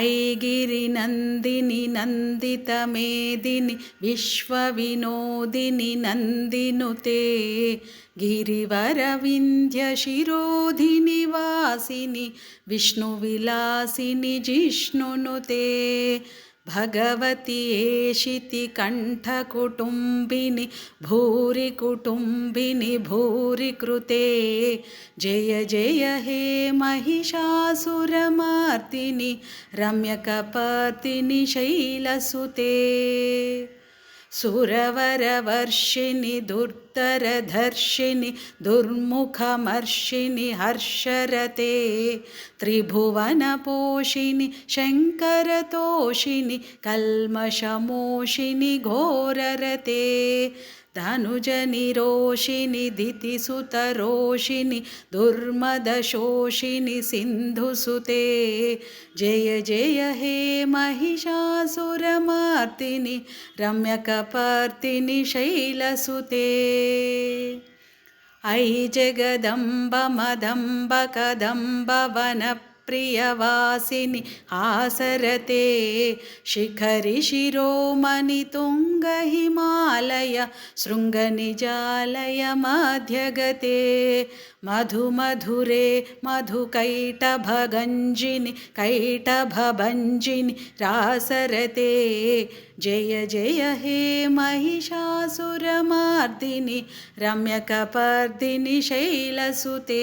ऐगिरिनन्दिनि नन्दितमेदिनि विश्वविनोदिनि नन्दिनुते गिरिवरविन्ध्यशिरोधिनि वासिनि विष्णुविलासिनि जिष्णुनुते भगवति एषितिकण्ठकुटुम्बिनि भूरिकुटुम्बिनि भूरिकृते जय जय हे महिषासुरमर्तिनि रम्यकपर्तिनि शैलसुते सुरवरवर्षिणि दुर्तरधर्षिणि दुर्मुखमर्षिणि हर्षरते त्रिभुवनपोषिणि शङ्करतोषिणि कल्मषमोषिणि घोररते धनुजनिरोषिणि दितिसुतरोषिणि दुर्मदशोषिणि सिन्धुसुते जय जय हे महिषासुरमार्तिनि रम्यकपार्तिनि शैलसुते ऐ जगदम्ब प्रियवासिनि आसरते शिखरिशिरोमणितुङ्गहिमालय शृङ्गनिजालय मध्यगते मधुमधुरे मधुकैटभगञ्जिनि कैटभभञ्जिनि रासरते जय जय हे महिषासुरमार्दिनि रम्यकपर्दिनि शैलसुते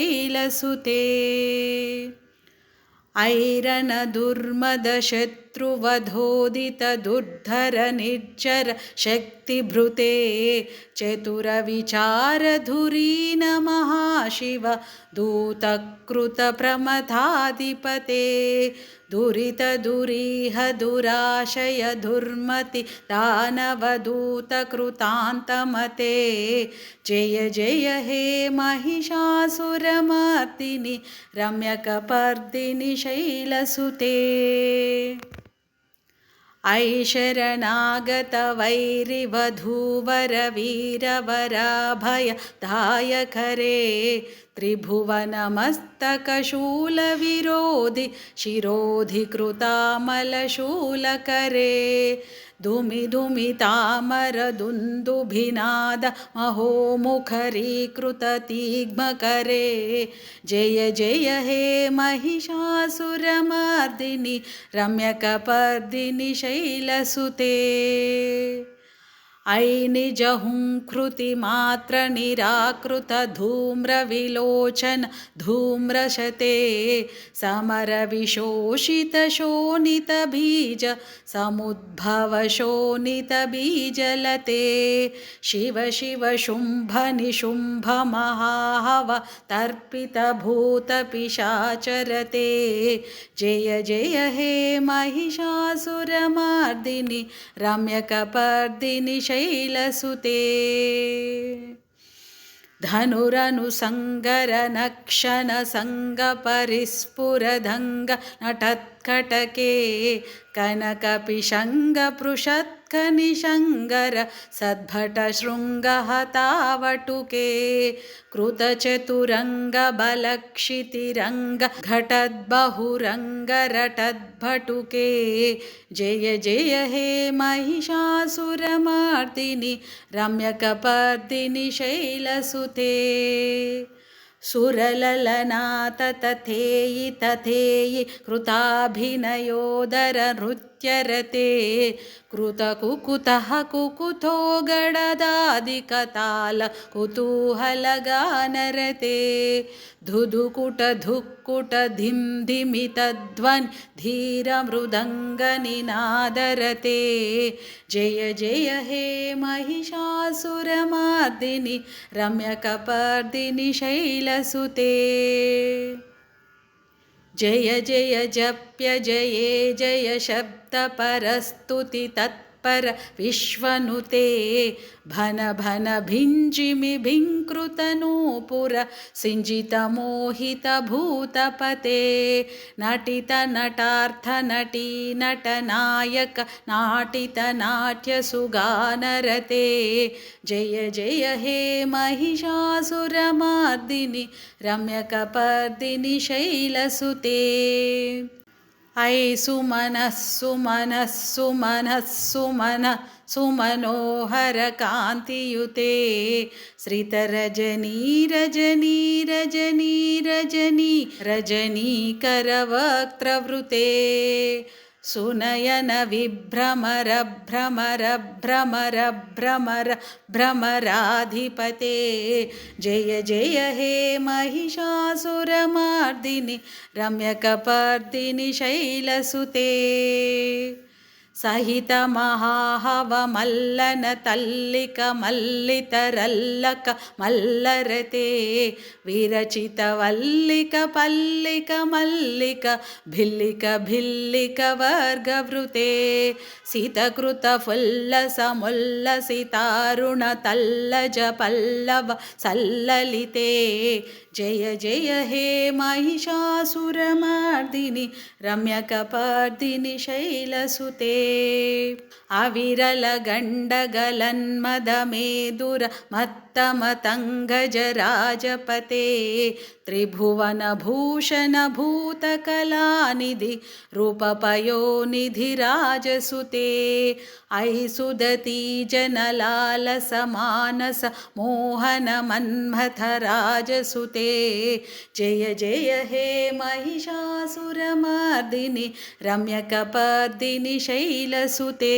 शैलसुते ऐरनदुर्मदशत् शत्रुवधोदितदुर्धरनिर्जर शक्तिभृते चतुरविचारधुरी नमः शिव दूतकृतप्रमथाधिपते दुरितदुरीह दुराशय दुर्मति दानवदूतकृतान्तमते जय जय हे महिषासुरमर्दिनि रम्यकपर्दिनि शैलसुते ऐषरनागतवैरिवधूवरवीरवराभय करे त्रिभुवनमस्तकशूलविरोधि शिरोधिकृतामलशूलकरे धुमिधुमितामरदुन्दुभिनाद महो मुखरीकृततीग्मकरे जय जय हे महिषासुरमर्दिनि रम्यकपर्दिनि शैलसुते ऐनिजहुं कृतिमात्रनिराकृतधूम्रविलोचन धूम्रशते समरविशोषितशोणितबीज समुद्भवशोणितबीजलते शिव शिव शुम्भनिशुम्भमहाहव तर्पितभूतपिशाचरते जय जय हे महिषासुरमार्दिनि रम्यकपर्दिनि शैलसुते धनुरनुसङ्गरनक्षणसङ्गपरिस्फुरधङ्गनटत्कटके कनकपिशङ्गपृषत् कनिशङ्गर सद्भटशृङ्गहतावटुके कृतचतुरङ्गबलक्षितिरङ्ग घटद्बहुरङ्गरटद्भटुके जय जय हे महिषासुरमार्दिनि रम्यकपर्दिनि शैलसुते सुरललनात तथेयि तथेयि कृताभिनयोदरनृ चरते कृतकुकुतः कुकुतो गडदादिकतालकुतूहलगानरते धुधुकुटधुक्कुट धिं धिमितध्वन् धीरमृदङ्गनिनादरते जय जय हे महिषासुरमार्दिनि रम्यकपर्दिनि शैलसुते जय जय जप्य जये जय शब्द परस्तुति तत् पर विश्वनुते भन भन मोहित भिञ्जिमि भिङ्कृतनूपुर सिञ्जितमोहितभूतपते नटितनटार्थनटी नटनायक नाटितनाट्यसुगानरते जय जय हे महिषासुरमार्दिनि रम्यकपर्दिनि शैलसुते ऐ सुमनः सुमनः सुमनः सुमन सुमनोहरकान्तियुते रजनी, रजनीकरवक्त्रवृते सुनयन विभ्रमर भ्रमर भ्रमर भ्रमर भ्रमराधिपते जय जय हे महिषासुरमार्दिनि रम्यकपर्दिनि शैलसुते సహిత మహాహవమల్లన తల్లిక మల్లితరల్లక మల్లరతే విరచిత వల్లిక పల్లిక మల్లిక భిల్లిక భిల్లిక వర్గవృతే సితకృత ఫుల్ల సముల్ల సితారుణ తల్లజ పల్లవ సల్లలితే జయ జయ హే మహిషాసురమార్దిని రమ్యకపార్దిని శైలసుతే अविरलगण्डगलन्मदमेदुरमत् मत् त्तमतङ्गजराजपते त्रिभुवनभूषणभूतकलानिधि रूपपयोनिधिराजसुते अयि सुदती जनलालसमानस मोहनमन्मथराजसुते जय जय हे महिषासुरमर्दिनि रम्यकपर्दिनि शैलसुते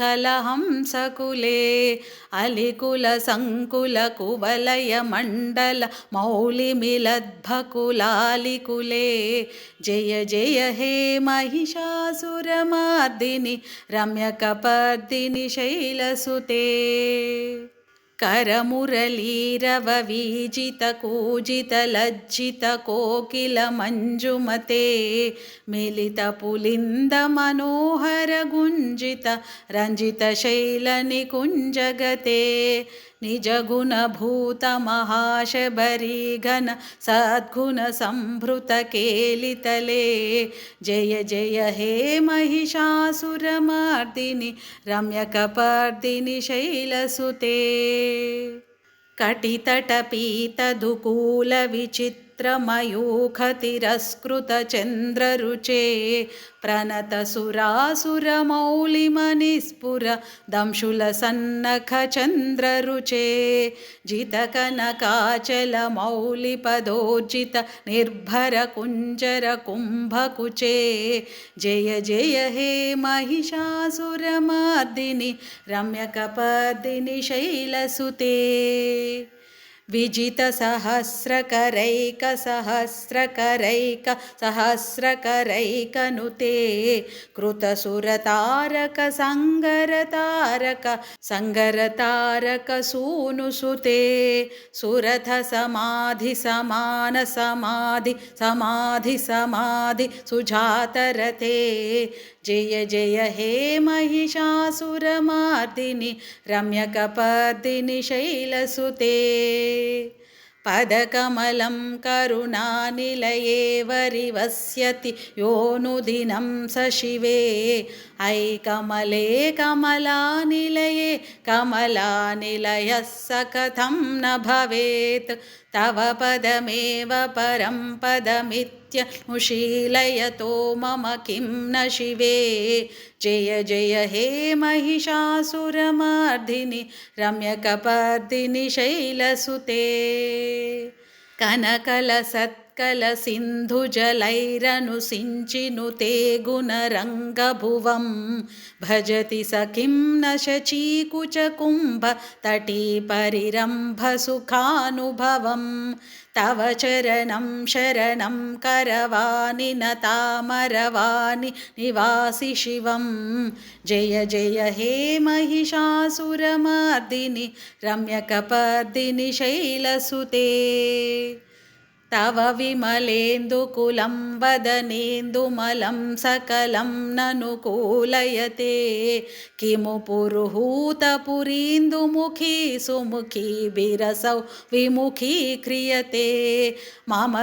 కలహంసకులే అలికుల సంకుల కువలయ మండల మౌలిమిలద్భకులాలికులే జయ జయ హే మహిషాసురమార్దిని రమ్యకపర్దిని శైలసుతే करमुरलीरववीजितकूजितलज्जितकोकिलमञ्जुमते मिलितपुलिन्दमनोहरगुञ्जित रञ्जितशैलनिकुञ्जगते संभृत केलितले जय जय हे महिषासुरमर्दिनि रम्यकपर्दिनि शैलसुते कटितटपीतदुकूलविचित् चित्रमयूखतिरस्कृतचन्द्ररुचे प्रणतसुरासुरमौलिमनिस्फुरदंशुलसन्नखचन्द्ररुचे जितकनकाचलमौलिपदोर्जित निर्भरकुञ्जरकुम्भकुचे जय जय हे महिषासुरमादिनि रम्यकपदिनि शैलसुते विजितसहस्रकरैकसहस्रकरैकसहस्रकरैकनुते कृतसुरतारक सङ्गरतारक सङ्गरतारकसूनुसुते सुरथसमाधिसमानसमाधि समाधि समाधि सुजातरते जय जय हे महिषासुरमार्दिनि रम्यकपर्दिनि शैलसुते पदकमलं करुणानिलये वरिवस्यति योनुदिनं स शिवे कमले कमलानिलये कमलानिलयः स कथं न भवेत् तव पदमेव परं पदमित्यनुशीलयतो मम किं न शिवे जय जय हे महिषासुरमार्दिनि रम्यकपर्दिनि शैलसुते कनकलसत् తత్కల సింధు జలైరను సించిను తేగుణ రంగభువం భజతి సఖిం నశచీకుచకుంభ తటీ పరిరంభ సుఖానుభవం తవ చరణం శరణం కరవాణి నతామరవాణి నివాసి శివం జయ జయ హే మహిషాసురమార్దిని రమ్యకపర్దిని శైలసుతే तव विमलेन्दुकुलं वदनेन्दुमलं सकलं ननुकूलयते किमु पुरुहूतपुरीन्दुमुखी सुमुखी विरसौ विमुखी क्रियते मम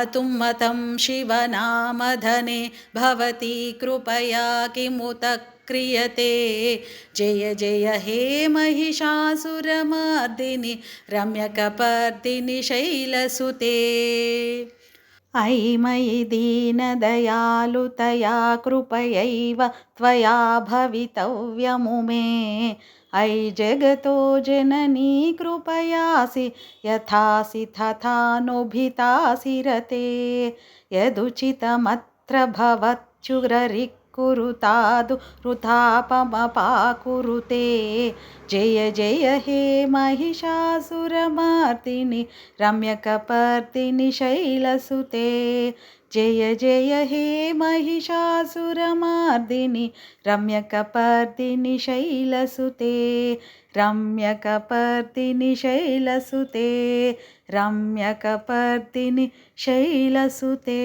शिवनामधने भवती कृपया किमु क्रियते जय जय हे महिषासुरमर्दिनि रम्यकपर्दिनि शैलसुते ऐ मयि दीनदयालुतया कृपयैव त्वया भवितव्यमुमे अयि जगतो जननी कृपयासि यथासि तथानुभीतासि रते यदुचितमत्र भवत्युररिक् कुरुतादु वृथापमपाकुरुते जय जय हे महिषासुरमार्दिनि रम्यकपर्दिनि शैलसुते जय जय हे महिषासुरमार्दिनि रम्यकपर्दिनि शैलसुते रम्यकपर्दिनि शैलसुते रम्यकपर्दिनि शैलसुते